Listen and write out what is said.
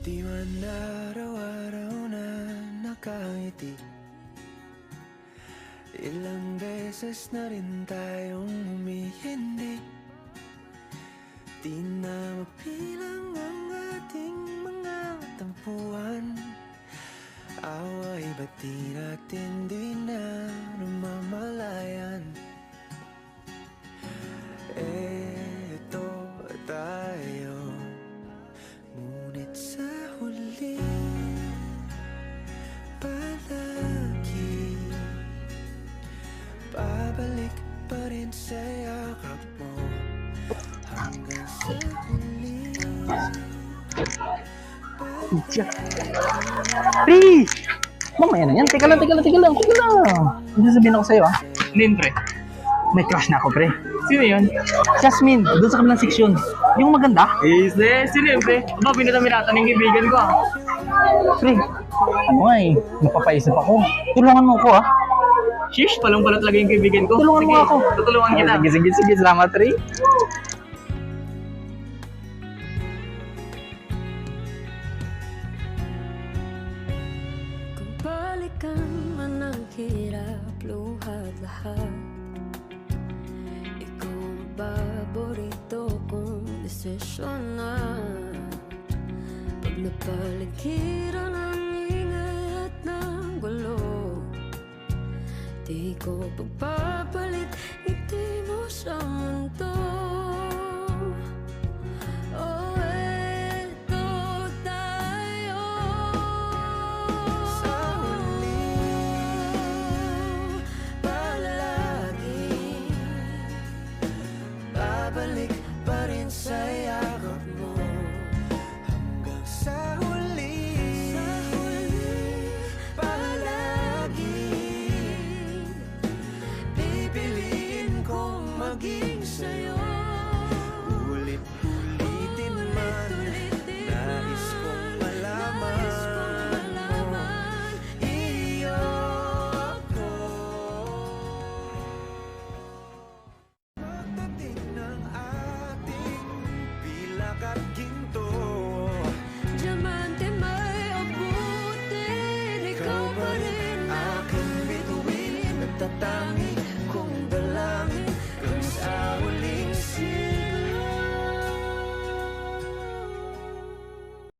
Di man araw-araw na nakangiti. Ilang beses na rin tayong humihindi. Di na mapilang ang ating mga tampuan Away ba't di natin di na namamalayan Pre! Mamaya na yan. Teka lang, teka lang, teka lang, teka lang. Ano sasabihin ako sa'yo, ah? Nin, pre. May crush na ako, pre. Sino yun? Jasmine, doon sa kabilang section. Yung maganda. Is eh, sino yun, pre? Aba, pinatamiratan ng kaibigan ko, ah. Pre, ano nga eh, napapaisip ako. Tulungan mo ako, ah. Shish, palang pala talaga yung kaibigan ko. Tulungan mo Sige, ako. Tutulungan kita. Sige, sige, sige. Salamat, pre. Kung balikan man ang hirap, luhat lahat Ikaw ang paborito kong desisyon na Pag napaligiran ang ingay at gulo Di ko pagpapalit, ngiti mo sa mundo